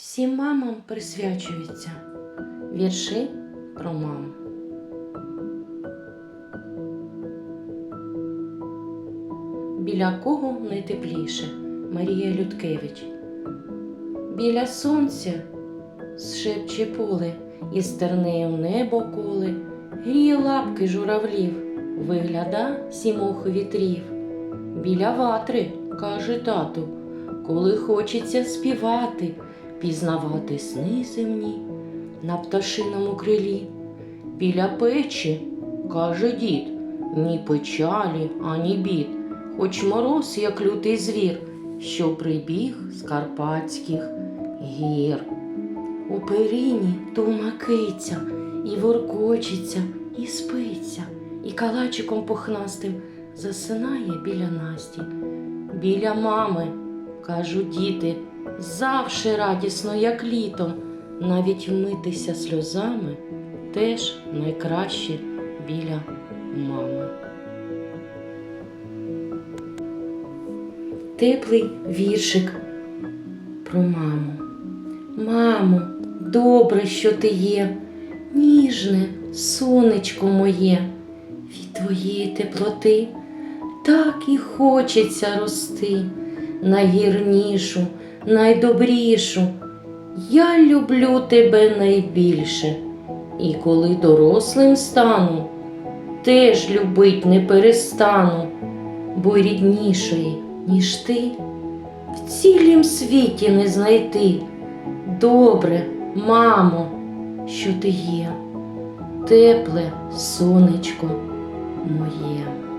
Всім мамам присвячуються вірші про мам. Біля кого найтепліше Марія Людкевич. Біля сонця зшепче поле, і стерне в небо коле, гріє лапки журавлів, вигляда сімох вітрів. Біля ватри, каже тату, коли хочеться співати, пізнавати сни земні на пташиному крилі. Біля печі, каже дід, ні печалі, ані бід, хоч мороз, як лютий звір, що прибіг з карпатських гір. У перині киця, і воркочиться, і спиться, і калачиком пухнастим засинає біля Насті. Біля мами, кажуть діти, завше радісно, як літом, навіть вмитися сльозами теж найкраще біля мами. Теплий віршик про маму. Мамо, добре, що ти є, ніжне сонечко моє, від твоєї теплоти так і хочеться рости, найгірнішу, найдобрішу. Я люблю тебе найбільше, і коли дорослим стану, теж любить не перестану, бо ріднішої, ніж ти, в цілім світі не знайти. Добре, мамо, що ти є, тепле сонечко моє.